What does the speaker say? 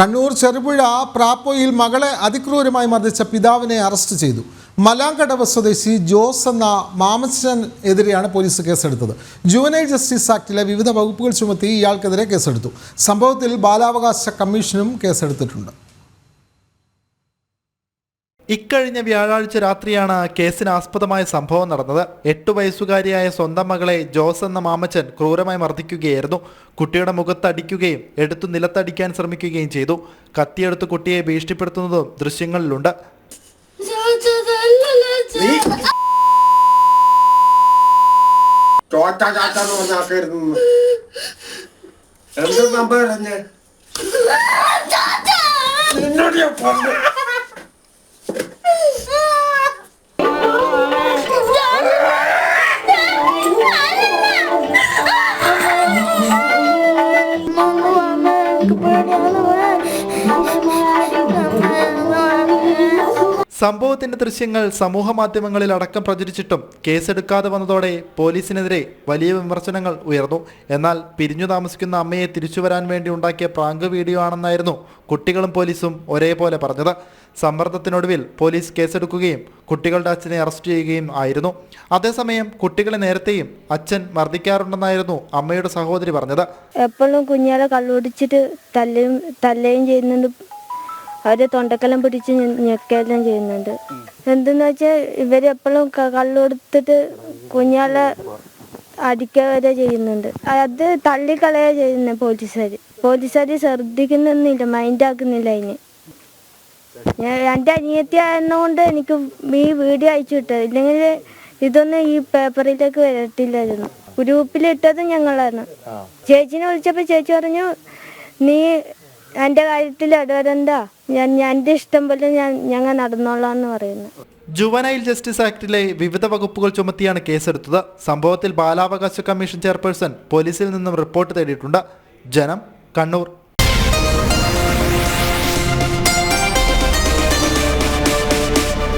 കണ്ണൂർ ചെറുപുഴ പ്രാപ്പോയിൽ മകളെ അതിക്രൂരമായി മർദ്ദിച്ച പിതാവിനെ അറസ്റ്റ് ചെയ്തു. മലാങ്കടവ് സ്വദേശി ജോസ് എന്ന മാമസനെതിരെയാണ് പോലീസ് കേസെടുത്തത്. ജുവനൈൽ ജസ്റ്റിസ് ആക്ടിലെ വിവിധ വകുപ്പുകൾ ചുമത്തി ഇയാൾക്കെതിരെ കേസെടുത്തു. സംഭവത്തിൽ ബാലാവകാശ കമ്മീഷനും കേസെടുത്തിട്ടുണ്ട്. ഇക്കഴിഞ്ഞ വ്യാഴാഴ്ച രാത്രിയാണ് കേസിന് ആസ്പദമായ സംഭവം നടന്നത്. എട്ടു വയസ്സുകാരിയായ സ്വന്തം മകളെ ജോസ് എന്ന മാമച്ചൻ ക്രൂരമായി മർദ്ദിക്കുകയായിരുന്നു. കുട്ടിയുടെ മുഖത്തടിക്കുകയും എടുത്തു നിലത്തടിക്കാൻ ശ്രമിക്കുകയും ചെയ്തു. കത്തിയെടുത്ത് കുട്ടിയെ ഭീഷണിപ്പെടുത്തുന്നതും ദൃശ്യങ്ങളിലുണ്ട്. ഞാൻ സംഭവത്തിന്റെ ദൃശ്യങ്ങൾ സമൂഹ മാധ്യമങ്ങളിൽ അടക്കം പ്രചരിച്ചിട്ടും കേസെടുക്കാതെ വന്നതോടെ പോലീസിനെതിരെ വലിയ വിമർശനങ്ങൾ ഉയർന്നു. എന്നാൽ പിരിഞ്ഞു താമസിക്കുന്ന അമ്മയെ തിരിച്ചുവരാൻ വേണ്ടി ഉണ്ടാക്കിയ പ്രാങ്ക് വീഡിയോ ആണെന്നായിരുന്നു കുട്ടികളും പോലീസും ഒരേപോലെ പറഞ്ഞത്. സമ്മർദ്ദത്തിനൊടുവിൽ പോലീസ് കേസെടുക്കുകയും കുട്ടികളുടെ അച്ഛനെ അറസ്റ്റ് ചെയ്യുകയും ആയിരുന്നു. അതേസമയം കുട്ടികളെ നേരത്തെയും അച്ഛൻ മർദ്ദിക്കാറുണ്ടെന്നായിരുന്നു അമ്മയുടെ സഹോദരി പറഞ്ഞത്. എപ്പോഴും കുഞ്ഞാലെ കള്ളുപിടിച്ചിട്ട് തല്ലുകയും തല്ലുകയും ചെയ്യുന്നുണ്ട് അവർ തൊണ്ടക്കെല്ലാം പിടിച്ച് ഞെക്കെല്ലാം ചെയ്യുന്നുണ്ട്. എന്തെന്ന് വെച്ചാൽ ഇവർ എപ്പോഴും കുഞ്ഞാളെ അടിക്കുക വരെ ചെയ്യുന്നുണ്ട്. അത് തള്ളിക്കളയുക ചെയ്യുന്നത് പോലീസുകാർ പോലീസുകാർ ശ്രദ്ധിക്കുന്നില്ല മൈൻഡാക്കുന്നില്ല അതിന്. ഞാൻ എന്റെ അനിയത്തി ആയിരുന്നുകൊണ്ട് എനിക്ക് ഈ വീഡിയോ അയച്ചു വിട്ടത്. ഇല്ലെങ്കിൽ ഇതൊന്നും ഈ പേപ്പറിലേക്ക് വരട്ടില്ലായിരുന്നു. ഗ്രൂപ്പിലിട്ടത് ഞങ്ങളാണ്. ചേച്ചിനെ വിളിച്ചപ്പോൾ ചേച്ചി പറഞ്ഞു നീ എന്റെ കാര്യത്തിൽ ഇടവരണ്ട. ഞാൻ എന്റെ ഇഷ്ടം പോലെ ഞാൻ ഞങ്ങൾ നടന്നോളാം എന്ന് പറയുന്നു. ജുവനൈൽ ജസ്റ്റിസ് ആക്ടിലെ വിവിധ വകുപ്പുകൾ ചുമത്തിയാണ് കേസെടുത്തത്. സംഭവത്തിൽ ബാലാവകാശ കമ്മീഷൻ ചെയർപേഴ്സൺ പോലീസിൽ നിന്നും റിപ്പോർട്ട് തേടിയിട്ടുണ്ട്. ജനം കണ്ണൂർ.